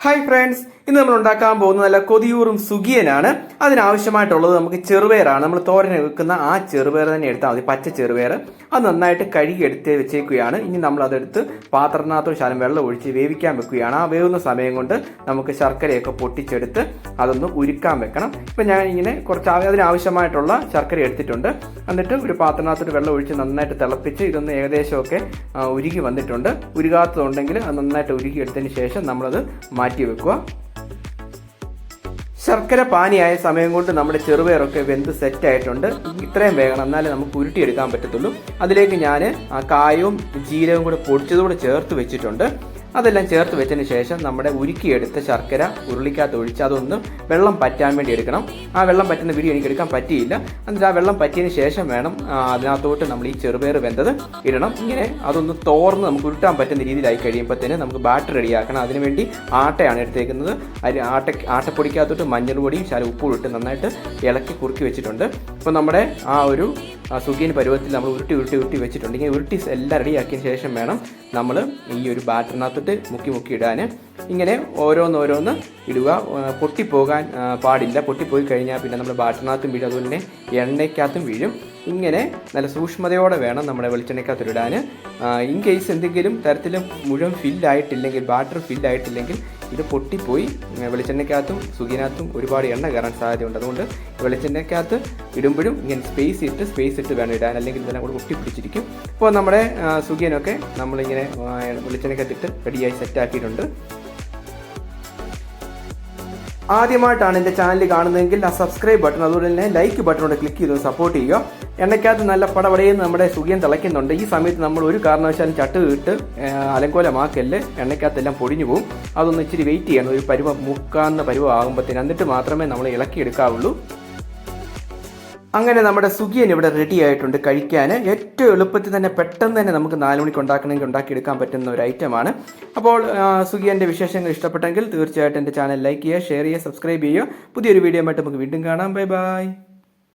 Hi friends ഇന്ന് നമ്മൾ ഉണ്ടാക്കാൻ പോകുന്ന നല്ല കൊതിയൂറും സുഖിയനാണ്. അതിനാവശ്യമായിട്ടുള്ളത് നമുക്ക് ചെറുപയറാണ്. നമ്മൾ തോരൻ വെക്കുന്ന ആ ചെറുപയർ തന്നെ എടുത്താൽ മതി പച്ച ചെറുപയർ. അത് നന്നായിട്ട് കഴുകി എടുത്ത് വെച്ചേക്കുകയാണ്. ഇനി നമ്മൾ അതെടുത്ത് പാത്രത്തിനകത്തോ ശാലം വെള്ളം ഒഴിച്ച് വേവിക്കാൻ വെക്കുകയാണ്. ആ വേവുന്ന സമയം കൊണ്ട് നമുക്ക് ശർക്കരയൊക്കെ പൊട്ടിച്ചെടുത്ത് അതൊന്ന് ഉരുക്കാൻ വെക്കണം. ഇപ്പം ഞാൻ ഇങ്ങനെ കുറച്ച് അതിനാവശ്യമായിട്ടുള്ള ശർക്കര എടുത്തിട്ടുണ്ട്. എന്നിട്ട് ഒരു പാത്രത്തിനകത്തോട്ട് വെള്ളം ഒഴിച്ച് നന്നായിട്ട് തിളപ്പിച്ച് ഇതൊന്ന് ഏകദേശമൊക്കെ ഉരുകി വന്നിട്ടുണ്ട്. ഉരുകാത്തതുണ്ടെങ്കിൽ അത് നന്നായിട്ട് ഉരുകി എടുത്തതിന് ശേഷം നമ്മളത് മാറ്റി വെക്കുക. ശർക്കര പാനിയായ സമയം കൊണ്ട് നമ്മുടെ ചെറുപയറൊക്കെ വെന്ത് സെറ്റ് ആയിട്ടുണ്ട്. ഇത്രയും വേഗം എന്നാലേ നമുക്ക് ഉരുട്ടിയെടുക്കാൻ പറ്റത്തുള്ളൂ. അതിലേക്ക് ഞാൻ ആ കായവും ജീരകവും കൂടെ പൊടിച്ചതുകൂടെ ചേർത്ത് വെച്ചിട്ടുണ്ട്. അതെല്ലാം ചേർത്ത് വെച്ചതിന് ശേഷം നമ്മുടെ ഉരുക്കിയെടുത്ത ശർക്കര ഉരുളിക്കകത്ത് ഒഴിച്ച് അതൊന്ന് വെള്ളം പറ്റാൻ വേണ്ടി എടുക്കണം. ആ വെള്ളം പറ്റുന്ന വീഡിയോ എനിക്ക് എടുക്കാൻ പറ്റിയില്ല. എന്നിട്ട് ആ വെള്ളം പറ്റിയതിന് ശേഷം വേണം അതിനകത്തോട്ട് നമ്മൾ ഈ ചെറുപയർ വെന്തത് ഇടണം. ഇങ്ങനെ അതൊന്ന് തോർന്ന് നമുക്ക് ഉരുട്ടാൻ പറ്റുന്ന രീതിയിലായി തന്നെ നമുക്ക് ബാറ്റർ റെഡിയാക്കണം. അതിനുവേണ്ടി ആട്ടയാണ് എടുത്തേക്കുന്നത്. അരി ആട്ട ആട്ടപ്പൊടിക്കകത്തോട്ട് മഞ്ഞൾപൊടിയും ശാല ഉപ്പും ഇട്ട് നന്നായിട്ട് ഇളക്കി കുറുക്കി വെച്ചിട്ടുണ്ട്. അപ്പോൾ നമ്മുടെ ആ ഒരു സുഖിയൻ പരുവത്തിൽ നമ്മൾ ഉരുട്ടി ഉരുട്ടി ഉരുട്ടി വെച്ചിട്ടുണ്ട്. ഇങ്ങനെ ഉരുട്ടി എല്ലാം റെഡിയാക്കിയതിന് ശേഷം വേണം നമ്മൾ ഈ ഒരു ബാറ്ററിനകത്തോട്ട് മുക്കി മുക്കി ഇടാൻ ഇങ്ങനെ ഓരോന്നോരോന്ന് ഇടുക. പൊട്ടിപ്പോകാൻ പാടില്ല. പൊട്ടിപ്പോയി കഴിഞ്ഞാൽ പിന്നെ നമ്മുടെ ബാറ്ററിനകത്തും വീഴും. അതുപോലെ തന്നെ എണ്ണയ്ക്കകത്തും വീഴും. ഇങ്ങനെ നല്ല സൂക്ഷ്മതയോടെ വേണം നമ്മുടെ വെളിച്ചെണ്ണയ്ക്കകത്ത് ഇടാൻ. ഇൻ കേസ് എന്തെങ്കിലും തരത്തിൽ മുഴുവൻ ഫില്ലായിട്ടില്ലെങ്കിൽ ബാറ്റർ ഫില്ലായിട്ടില്ലെങ്കിൽ ഇത് പൊട്ടിപ്പോയി. വെളിച്ചെണ്ണയ്ക്കകത്തും സുഖിനകത്തും ഒരുപാട് എണ്ണ കയറാൻ സാധ്യതയുണ്ട്. അതുകൊണ്ട് വെളിച്ചെണ്ണയ്ക്കകത്ത് ഇടുമ്പോഴും ഇങ്ങനെ സ്പേസ് ഇട്ട് സ്പേസ് ഇട്ട് വേണം ഇടാൻ. അല്ലെങ്കിൽ ഇതെല്ലാം കൂടെ ഒട്ടിപ്പിടിച്ചിരിക്കും അപ്പോൾ നമ്മുടെ സുഖിയനൊക്കെ നമ്മളിങ്ങനെ വെളിച്ചെണ്ണയ്ക്കകത്തിട്ട് റെഡിയായി സെറ്റ് ആക്കിയിട്ടുണ്ട്. ആദ്യമായിട്ടാണ് എന്റെ ചാനൽ കാണുന്നതെങ്കിൽ ആ സബ്സ്ക്രൈബ് ബട്ടൺ അതുപോലെ തന്നെ ലൈക്ക് ബട്ടണോട് ക്ലിക്ക് ചെയ്ത് സപ്പോർട്ട് ചെയ്യുക. എണ്ണയ്ക്കകത്ത് നല്ല പടപടയെന്ന് നമ്മുടെ സുഖിയൻ തിളയ്ക്കുന്നുണ്ട്. ഈ സമയത്ത് നമ്മൾ ഒരു കാരണവശാലും ചട്ട് ഇട്ട് അലങ്കോലമാക്കല്ല് എണ്ണയ്ക്കകത്തെല്ലാം പൊടിഞ്ഞു പോകും അതൊന്ന് ഇച്ചിരി വെയിറ്റ് ചെയ്യണം. ഒരു പരുവ മുക്കാന്ന പരുവ ആകുമ്പോഴത്തേന് എന്നിട്ട് മാത്രമേ നമ്മൾ ഇളക്കിയെടുക്കാവുള്ളൂ. അങ്ങനെ നമ്മുടെ സുഖിയൻ ഇവിടെ റെഡി ആയിട്ടുണ്ട്. കഴിക്കാൻ ഏറ്റവും എളുപ്പത്തിൽ തന്നെ പെട്ടെന്ന് തന്നെ നമുക്ക് നാല് മണിക്ക് ഉണ്ടാക്കണമെങ്കിൽ ഉണ്ടാക്കിയെടുക്കാൻ പറ്റുന്ന ഒരു ഐറ്റമാണ് അപ്പോൾ സുഖിയന്റെ വിശേഷങ്ങൾ ഇഷ്ടപ്പെട്ടെങ്കിൽ തീർച്ചയായിട്ടും എന്റെ ചാനൽ ലൈക്ക് ചെയ്യുക ഷെയർ ചെയ്യുക സബ്സ്ക്രൈബ് ചെയ്യുക. പുതിയൊരു വീഡിയോ ആയിട്ട് നമുക്ക് വീണ്ടും കാണാം. Bye bye